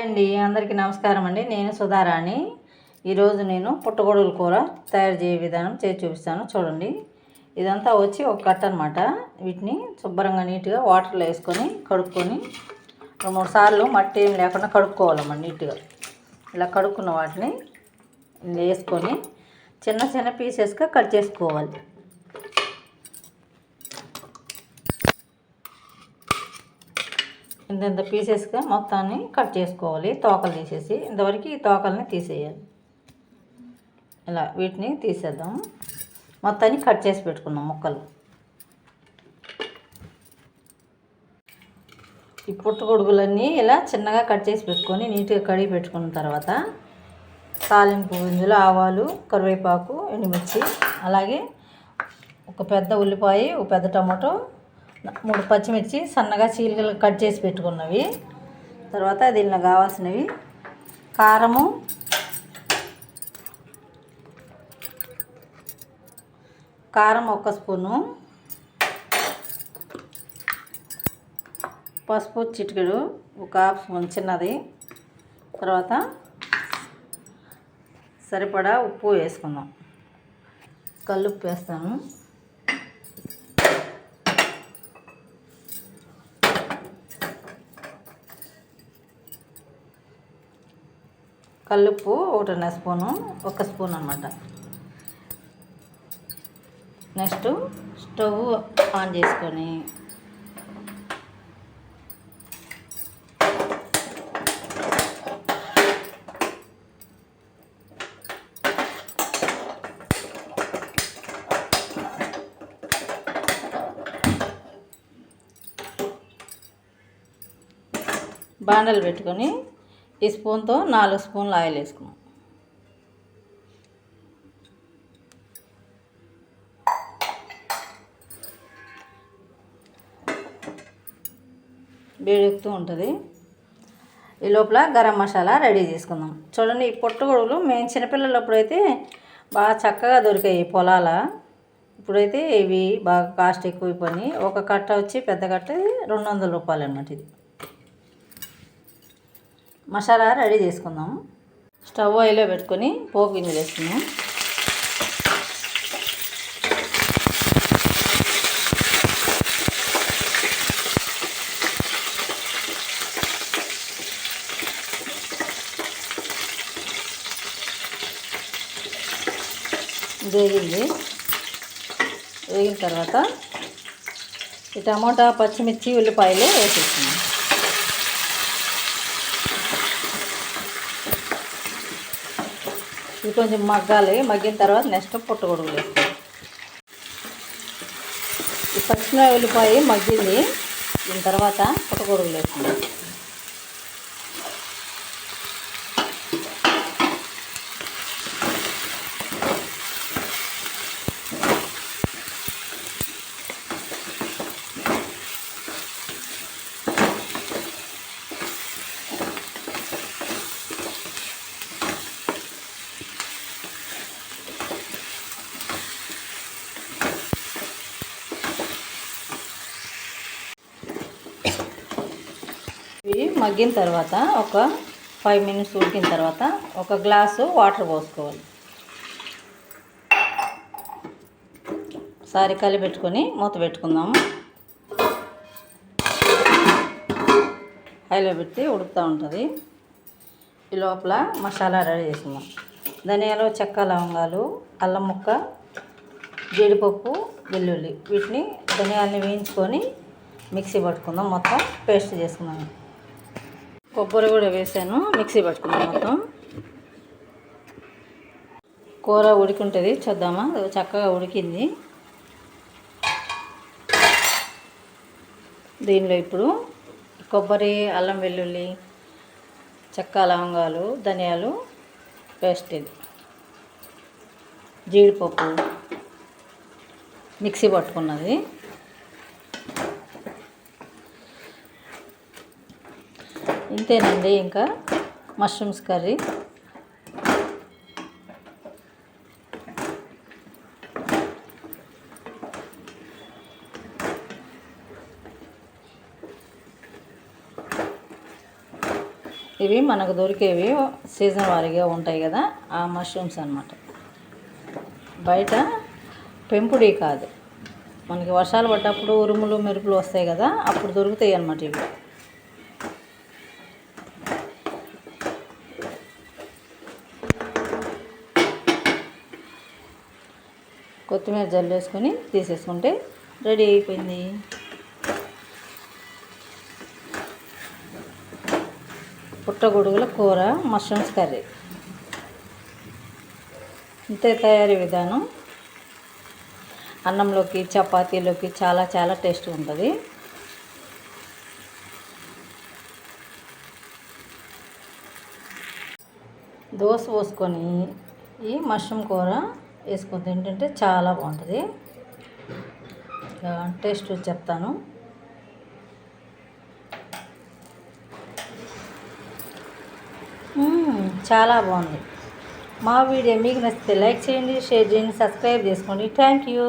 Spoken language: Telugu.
అండి అందరికీ నమస్కారం అండి. నేను సుధారాణి. ఈరోజు నేను పుట్టగొడుగుల కూర తయారు చేయ విధానం చేసి చూపిస్తాను. చూడండి. ఇదంతా వచ్చి ఒక కట్ట అనమాట వీటిని శుభ్రంగా నీట్గా వాటర్లో వేసుకొని కడుక్కొని రెండు మూడు సార్లు మట్టి ఏం లేకుండా కడుక్కోవాలమ్మా నీట్గా. ఇలా కడుక్కున్న వాటిని వేసుకొని చిన్న చిన్న పీసెస్గా కట్ చేసుకోవాలి. ఇంత ఇంత పీసెస్గా మొత్తాన్ని కట్ చేసుకోవాలి. తోకలు తీసేసి ఇంతవరకు ఈ తోకల్ని తీసేయాలి. ఇలా వీటిని తీసేద్దాం. మొత్తాన్ని కట్ చేసి పెట్టుకున్నాం ముక్కలు. ఈ పుట్టుగొడుగులన్నీ ఇలా చిన్నగా కట్ చేసి పెట్టుకొని నీట్గా కడిగి పెట్టుకున్న తర్వాత తాలింపు ఇందులో ఆవాలు కరివేపాకు ఎండుమిర్చి అలాగే ఒక పెద్ద ఉల్లిపాయ ఒక పెద్ద టమాటో మూడు పచ్చిమిర్చి సన్నగా చీలికలు కట్ చేసి పెట్టుకున్నవి. తర్వాత దీనిలో కావాల్సినవి కారము కారం ఒక స్పూను పసుపు చిటికెడు ఒక హాఫ్ స్పూన్ చిన్నది. తర్వాత సరిపడా ఉప్పు వేసుకుందాం. కల్లుప్పు వేస్తాను. కల్లుప్పు ఒకటిన్నర స్పూను ఒక స్పూన్ అనమాట నెక్స్ట్ స్టవ్ ఆన్ చేసుకొని బాండలు పెట్టుకొని ఈ స్పూన్తో నాలుగు స్పూన్లు ఆయిల్ వేసుకున్నాం. వేడెక్కుతూ ఉంటుంది. ఈ లోపల గరం మసాలా రెడీ చేసుకుందాం. చూడండి ఈ పొట్టుగొడుగులు మేము చిన్నపిల్లలప్పుడు అయితే బాగా చక్కగా దొరికాయి పొలాల. ఇప్పుడైతే ఇవి బాగా కాస్ట్ ఎక్కువైపోయినాయి. ఒక కట్ట వచ్చి పెద్ద కట్ట రెండు వందల రూపాయలు అన్నమాట ఇది. మసాలా రెడీ చేసుకుందాం. స్టవ్ ఆయిల్లో పెట్టుకొని పోపు గింజలు వేసుకుందాం. వేగింది. వేగిన తర్వాత ఈ టమాటా పచ్చిమిర్చి ఉల్లిపాయలు వేసేస్తున్నాం ఇది కొంచెం మగ్గాలి. మగ్గిన తర్వాత నెక్స్ట్ పుట్టగొడుగులు వేస్తాం ఈ పచ్చిమిరపకాయ ఉల్లిపాయ మగ్గింది. దీని తర్వాత పుట్టగొడుగులు వేస్తున్నాం ఇవి మగ్గిన తర్వాత ఒక ఫైవ్ మినిట్స్ ఉడికిన తర్వాత ఒక గ్లాసు వాటర్ పోసుకోవాలి. సారి కలిపెట్టుకొని మూత పెట్టుకుందాము. హైలో పెట్టి ఉడుకుతూ ఉంటుంది. ఈ లోపల మసాలా రెడీ చేసుకుందాం ధనియాలు చెక్క లవంగాలు అల్లం ముక్క జీడిపప్పు వెల్లుల్లి వీటిని ధనియాలని వేయించుకొని మిక్సీ పట్టుకుందాం. మొత్తం పేస్ట్ చేసుకుందాం. కొబ్బరి కూడా వేసాను మిక్సీ పట్టుకున్నాను మొత్తం. కూర ఉడికింటుంది చూద్దామా? చక్కగా ఉడికింది. దీనిలో ఇప్పుడు కొబ్బరి అల్లం వెల్లుల్లి చెక్క లవంగాలు ధనియాలు పేస్ట్ ఇది. జీడిపప్పు మిక్సీ పట్టుకున్నది. ఇంతేనండి ఇంకా మష్రూమ్స్ కర్రీ. ఇవి మనకు దొరికేవి సీజన్ వారీగా ఉంటాయి కదా ఆ మష్రూమ్స్ అన్నమాట. బయట పెంపుడి కాదు. మనకి వర్షాలు పడ్డప్పుడు ఉరుములు మెరుపులు వస్తాయి కదా అప్పుడు దొరుకుతాయి అన్నమాట ఇవి. కొత్తిమీర జల్లేసుకొని తీసేసుకుంటే రెడీ అయిపోయింది. పుట్టగొడుగుల కూర మష్రూమ్స్ కర్రీ. ఇంతే తయారీ విధానం. అన్నంలోకి చపాతీలోకి చాలా చాలా టేస్ట్ ఉంటుంది. దోశ పోసుకొని ఈ మష్రూమ్ కూర వేసుకొని తింటుంటే చాలా బాగుంటుంది. టేస్ట్ చెప్తాను. చాలా బాగుంది. మా వీడియో మీకు నచ్చితే లైక్ చేయండి షేర్ చేయండి సబ్స్క్రైబ్ చేసుకోండి. Thank you